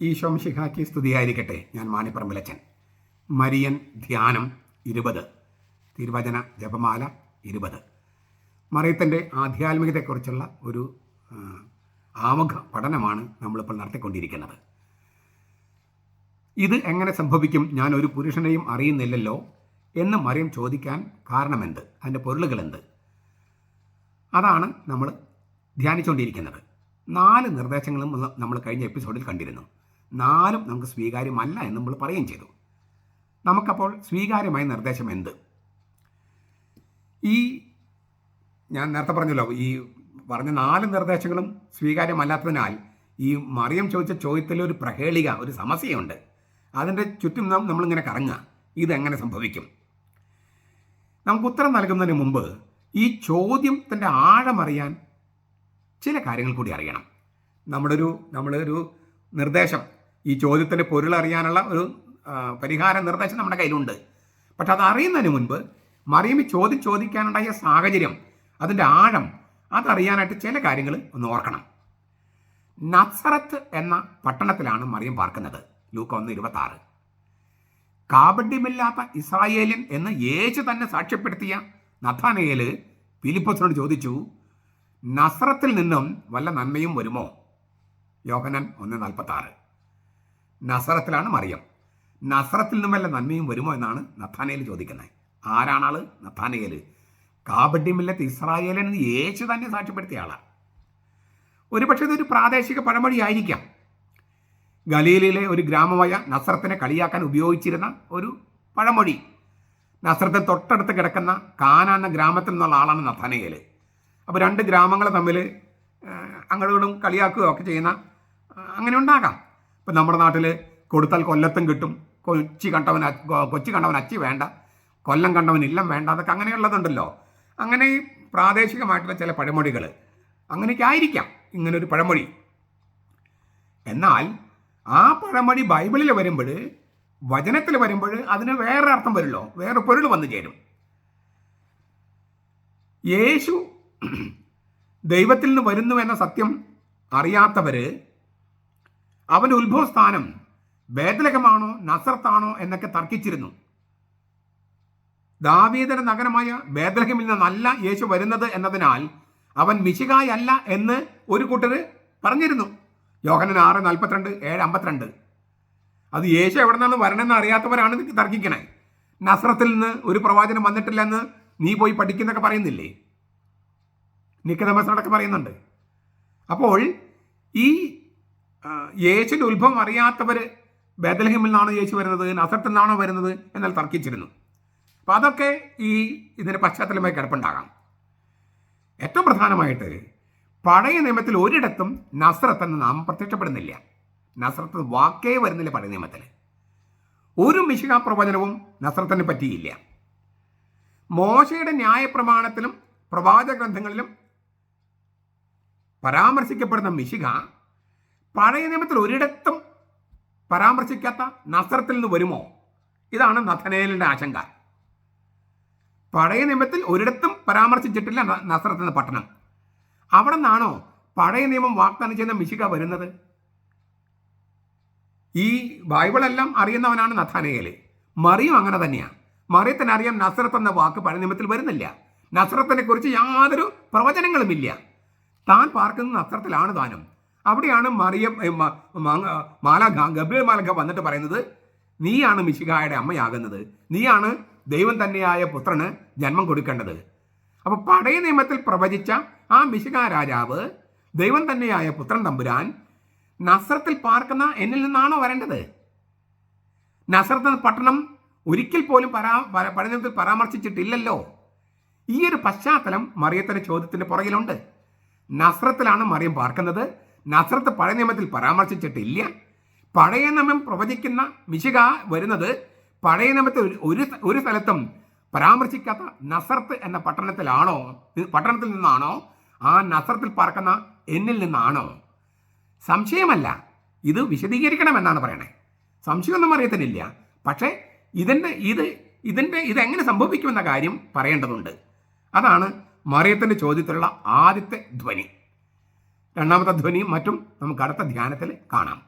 ഈശോം ശിഖാക്കി സ്തുതിയായിരിക്കട്ടെ. ഞാൻ മാണിപ്പറമ്പിലച്ചൻ. മരിയൻ ധ്യാനം ഇരുപത്. തിരുവചന ജപമാല ഇരുപത്. മറിയത്തിന്റെ ആധ്യാത്മികതയെക്കുറിച്ചുള്ള ഒരു ആമുഖ പഠനമാണ് നമ്മളിപ്പോൾ നടത്തിക്കൊണ്ടിരിക്കുന്നത്. ഇത് എങ്ങനെ സംഭവിക്കും? ഞാൻ ഒരു പുരുഷനെയും അറിയുന്നില്ലല്ലോ എന്ന് മറിയം ചോദിക്കാൻ കാരണമെന്ത്? അതിന്റെ പൊരുളുകൾ എന്ത് അതാണ് നമ്മൾ ധ്യാനിച്ചുകൊണ്ടിരിക്കുന്നത് നാല് നിർദ്ദേശങ്ങളും നമ്മൾ- കഴിഞ്ഞ എപ്പിസോഡിൽ കണ്ടിരുന്നു. നാലും നമുക്ക് സ്വീകാര്യമല്ല എന്ന് നമ്മൾ പറയുകയും ചെയ്തു. നമുക്കപ്പോൾ സ്വീകാര്യമായ നിർദ്ദേശം എന്ത്? ഈ ഞാൻ നേരത്തെ പറഞ്ഞല്ലോ ഈ പറഞ്ഞ നാല് നിർദ്ദേശങ്ങളും സ്വീകാര്യമല്ലാത്തതിനാൽ ഈ മറിയം ചോദിച്ച ചോദ്യത്തിൽ ഒരു പ്രഹേളിക ഒരു സമസ്യയുണ്ട്. അതിന്റെ ചുറ്റും നാം നമ്മളിങ്ങനെ കറങ്ങുക. ഇതെങ്ങനെ സംഭവിക്കും? നമുക്ക് ഉത്തരം നൽകുന്നതിന് മുമ്പ് ഈ ചോദ്യത്തിന്റെ ആഴമറിയാൻ ചില കാര്യങ്ങൾ കൂടി അറിയണം. നമ്മളൊരു ഒരു നമ്മുടെ ഒരു നിർദ്ദേശം ഈ ചോദ്യത്തിന്റെ പൊരുളറിയാനുള്ള ഒരു പരിഹാര നിർദ്ദേശം നമ്മുടെ കയ്യിലുണ്ട്. പക്ഷെ അത് അറിയുന്നതിന് മുൻപ് മറിയമ്മ ചോദി ചോദിക്കാനുണ്ടായ സാഹചര്യം അതിന്റെ ആഴം അതറിയാനായിട്ട് ചില കാര്യങ്ങൾ ഒന്ന് ഓർക്കണം. നസറത്ത് എന്ന പട്ടണത്തിലാണ് മറിയം പാർക്കുന്നത്. ലൂക്ക ഒന്ന് ഇരുപത്തി ആറ് കാപഡ്യമില്ലാത്ത ഇസ്രായേലിൻ എന്ന് യേശു തന്നെ സാക്ഷ്യപ്പെടുത്തിയ നഥാനയേൽ ഫിലിപ്പസിനോട് ചോദിച്ചു നസറത്തിൽ നിന്നും വല്ല നന്മയും വരുമോ? യോഹനൻ ഒന്ന് നാൽപ്പത്തി നസറത്തിലാണ് മറിയം. നസറത്തിൽ നിന്നും വല്ല നന്മയും വരുമോ എന്നാണ് നഥാനയിൽ ചോദിക്കുന്നത്. ആരാണ് ആൾ നഥാനയേൽ കാബഡ്യമില്ലത്ത് ഇസ്രായേലിൻ എന്ന് യേശു തന്നെ സാക്ഷ്യപ്പെടുത്തിയ ആളാണ് ഒരുപക്ഷെ ഇതൊരു പ്രാദേശിക പഴമൊഴിയായിരിക്കാം. ഗലീലിലെ ഒരു ഗ്രാമമായ നസ്രത്തിനെ കളിയാക്കാൻ ഉപയോഗിച്ചിരുന്ന ഒരു പഴമൊഴി. നസ്രത്തിന് തൊട്ടടുത്ത് കിടക്കുന്ന കാന എന്ന ഗ്രാമത്തിൽ നിന്നുള്ള ആളാണ് നഥാനയേൽ അപ്പോൾ രണ്ട് ഗ്രാമങ്ങൾ തമ്മിൽ അങ്ങോട്ടും കളിയാക്കുകയോ ഒക്കെ ചെയ്യുന്ന അങ്ങനെ ഉണ്ടാകാം. ഇപ്പം നമ്മുടെ നാട്ടിൽ കൊടുത്താൽ കൊല്ലത്തും കിട്ടും. കൊച്ചി കണ്ടവൻ കൊച്ചി കണ്ടവൻ അച്ചി വേണ്ട. കൊല്ലം കണ്ടവൻ ഇല്ലം വേണ്ട അതൊക്കെ അങ്ങനെയുള്ളതുണ്ടല്ലോ. അങ്ങനെ ഈ പ്രാദേശികമായിട്ടുള്ള ചില പഴമൊഴികൾ അങ്ങനെയൊക്കെ ആയിരിക്കാം ഇങ്ങനൊരു പഴമൊഴി. എന്നാൽ ആ പഴമൊഴി ബൈബിളിൽ വരുമ്പോൾ വചനത്തിൽ വരുമ്പോൾ അതിന് വേറെ അർത്ഥം വരുമല്ലോ. വേറെ പൊരുൾ വന്നു ചേരും. യേശു ദൈവത്തിൽ നിന്ന് വരുന്നു എന്ന സത്യം അറിയാത്തവര് അവന്റെ ഉത്ഭവസ്ഥാനം ബേദലകമാണോ നസർത്താണോ എന്നൊക്കെ തർക്കിച്ചിരുന്നു. ദാവീതര നഗരമായ ബേദലഹമിൽ നിന്നല്ല യേശു വരുന്നത് എന്നതിനാൽ അവൻ മിശികായല്ല എന്ന് ഒരു കൂട്ടർ പറഞ്ഞിരുന്നു. യോഹനൻ ആറ് നാൽപ്പത്തിരണ്ട് ഏഴ് അമ്പത്തിരണ്ട്. അത് യേശു എവിടെ നിന്നാണ് വരണമെന്ന് അറിയാത്തവരാണ് തർക്കിക്കണേ. നസ്രത്തിൽ നിന്ന് ഒരു പ്രവാചനം വന്നിട്ടില്ല എന്ന് നീ പോയി പഠിക്കുന്നൊക്കെ പറയുന്നില്ലേ? നിക്കതമസനോടൊക്കെ പറയുന്നുണ്ട്. അപ്പോൾ ഈ യേശുവിന്റെ ഉത്ഭവം അറിയാത്തവർ ബേദലഹിമിൽ നിന്നാണോ യേശു വരുന്നത് നസത്തിൽ നിന്നാണോ വരുന്നത് എന്നാൽ തർക്കിച്ചിരുന്നു. അപ്പം അതൊക്കെ ഈ ഇതിന്റെ പശ്ചാത്തലമായി കിടപ്പുണ്ടാകാം. ഏറ്റവും പ്രധാനമായിട്ട് പഴയ നിയമത്തിൽ ഒരിടത്തും നസ്രത്ത് എന്ന നാമം പ്രത്യക്ഷപ്പെടുന്നില്ല. നസ്രത്ത് വാക്കേ വരുന്നില്ല പഴയ നിയമത്തിൽ. ഒരു മിശിക പ്രവചനവും നസ്രത്തിനെ പറ്റിയില്ല. മോശയുടെ ന്യായപ്രമാണത്തിലും പ്രവാചക ഗ്രന്ഥങ്ങളിലും പരാമർശിക്കപ്പെടുന്ന മിശിക പഴയ നിയമത്തിൽ ഒരിടത്തും പരാമർശിക്കാത്ത നസ്രത്തിൽ നിന്ന് വരുമോ? ഇതാണ് നഥനേലിന്റെ ആശങ്ക. പഴയ നിയമത്തിൽ ഒരിടത്തും പരാമർശിച്ചിട്ടില്ല നസറത്ത് എന്ന പട്ടണം. അവിടെ നിന്നാണോ പഴയ നിയമം വാഗ്ദാനം ചെയ്യുന്ന മിശിക വരുന്നത്? ഈ ബൈബിളെല്ലാം അറിയുന്നവനാണ് നഥാനയേൽ മറിയും അങ്ങനെ തന്നെയാണ് മറിയത്തിന് അറിയാം നസ്രത്ത് എന്ന വാക്ക് പഴയ നിയമത്തിൽ വരുന്നില്ല. നസ്രത്തിനെ കുറിച്ച് യാതൊരു പ്രവചനങ്ങളുമില്ല താൻ പാർക്കുന്ന നസ്രത്തിലാണ് താനും. അവിടെയാണ് മറിയം മാല ഗബ്രിയൽ മാലക വന്നിട്ട് പറയുന്നത് നീയാണ് മിശികായുടെ അമ്മയാകുന്നത്. നീയാണ് ദൈവം തന്നെയായ പുത്രന് ജന്മം കൊടുക്കേണ്ടത്. അപ്പോൾ പഴയ നിയമത്തിൽ പ്രവചിച്ച ആ മിശിക രാജാവ് ദൈവം തന്നെയായ പുത്രൻ തമ്പുരാൻ നസ്രത്തിൽ പാർക്കുന്ന എന്നിൽ നിന്നാണോ വരേണ്ടത്? നസ്രത്ത് പട്ടണം ഒരിക്കൽ പോലും പരാ പഠനത്തിൽ പരാമർശിച്ചിട്ടില്ലല്ലോ. ഈ ഒരു പശ്ചാത്തലം മറിയത്തിന്റെ ചോദ്യത്തിന്റെ പുറകിലുണ്ട്. നസ്രത്തിലാണ് മറിയം പാർക്കുന്നത്. നസ്രത്ത് പഴയ നിയമത്തിൽ പരാമർശിച്ചിട്ടില്ല. പഴയ നിയമം പ്രവചിക്കുന്ന മിശിക വരുന്നത് പഴയ നിയമത്തിൽ ഒരു- ഒരു സ്ഥലത്തും പരാമർശിക്കാത്ത നസർത്ത് എന്ന പട്ടണത്തിലാണോ? പട്ടണത്തിൽ നിന്നാണോ? ആ നസർത്തിൽ പറക്കുന്ന എന്നിൽ നിന്നാണോ? സംശയമല്ല. ഇത് വിശദീകരിക്കണമെന്നാണ് പറയണേ. സംശയമൊന്നും അറിയത്തിനില്ല. പക്ഷേ ഇതിന്റെ ഇത് ഇതിന്റെ ഇതെങ്ങനെ സംഭവിക്കുമെന്ന കാര്യം പറയേണ്ടതുണ്ട്. അതാണ് മറിയത്തിന്റെ ചോദ്യത്തിലുള്ള ആദ്യത്തെ ധ്വനി. രണ്ടാമത്തെ ധ്വനിയും മറ്റും നമുക്ക് അടുത്ത ധ്യാനത്തിൽ കാണാം.